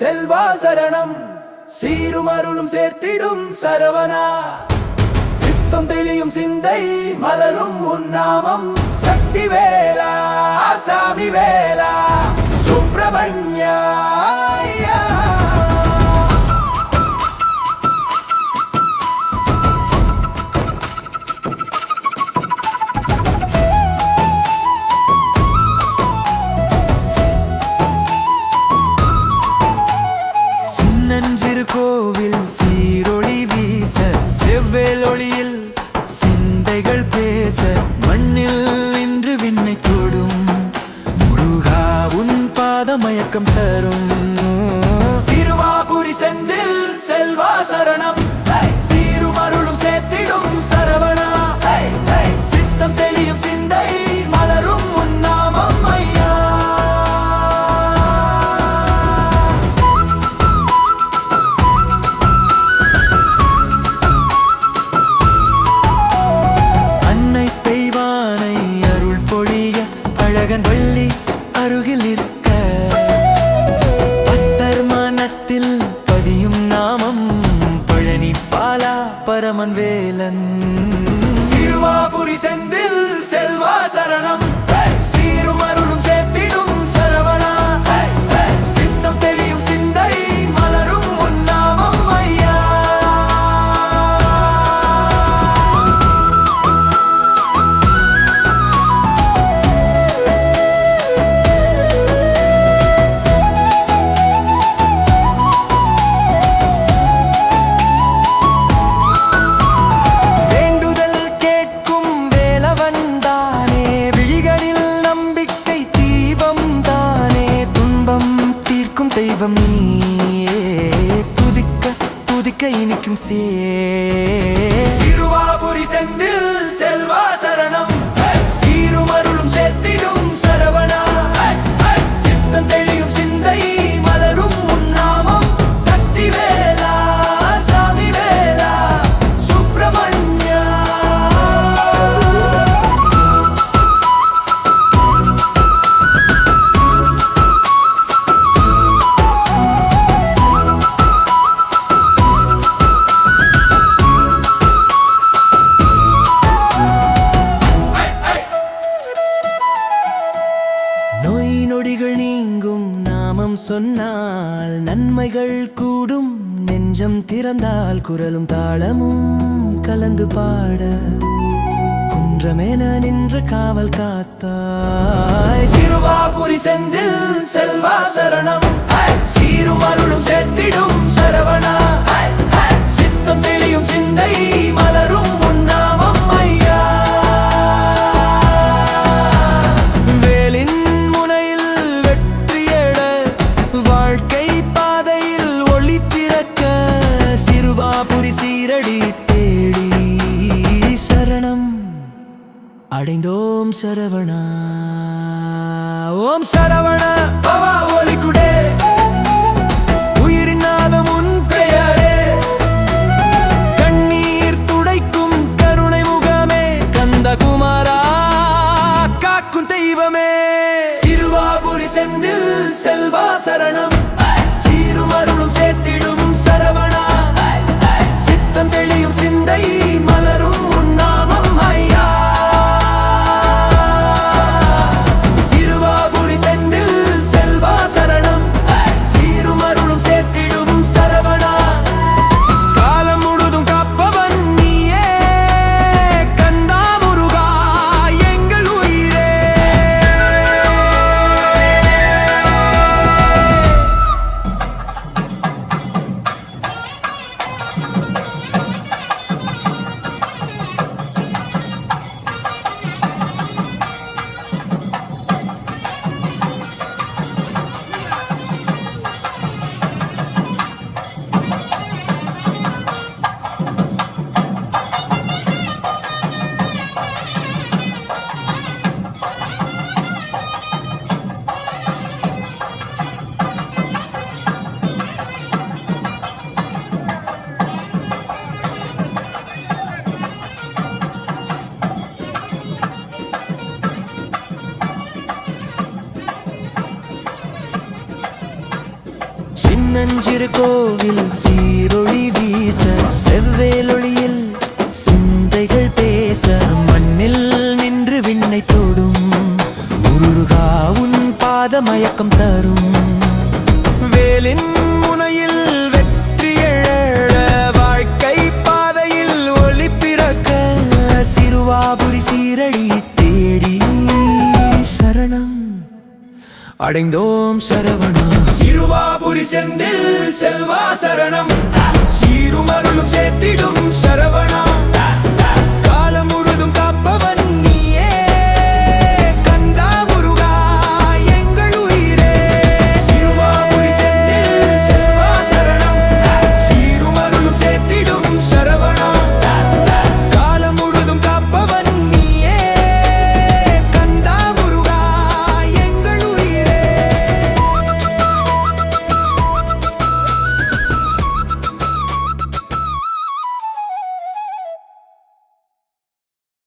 செல்வா சரணம் சீருமருளும் சேர்த்திடும் சரவணா. சித்தம் தெளியும் சிந்தை மலரும் உன்னாமம். சக்தி வேலா சாமி வேலா சுப்பிரமணியா. பாத மயக்கம் ராமன் வேலன். சிறுவாபுரி செந்தில் செல்வா சரணம். தெய்வம் நீயே. குதிக்க குதிக்க இனிக்கும் சே நொடிகள் நீங்கும் நாமம் சொன்னால் நன்மைகள் கூடும். நெஞ்சம் திறந்தால் குரலும் தாளமும் கலந்து பாட. குன்றமென நின்று காவல் காத்தாய். சிறுவாபுரி செந்தில் செல்வா சரணம். சீரும் அருளும் சேர்த்திடும் சரவணா. சித்தம் தெளியும் சிந்தை மலரும் சிறுவாபுரி சீரடி தேடி சரணம் அடைந்தோம் சரவணா. ஓம் சரவணா. பவா ஒலிக்குடே தெய்வமே. சிறுவாபுரி செந்தில் செல்வா சரணம். சின்னஞ்சிறு கோவில் சீரொளி வீச செவ்வேலொளியில் சிந்தைகள் பேச மண்ணில் நின்று விண்ணை தொடும் முருகா உன் பாத மயக்கம் தரும். வேலின் அடைந்தோம் சரவணா. சிறுவாபுரி செந்தில் செல்வா சரணம். சீருமருளும் சேர்த்திடும் சரவணா.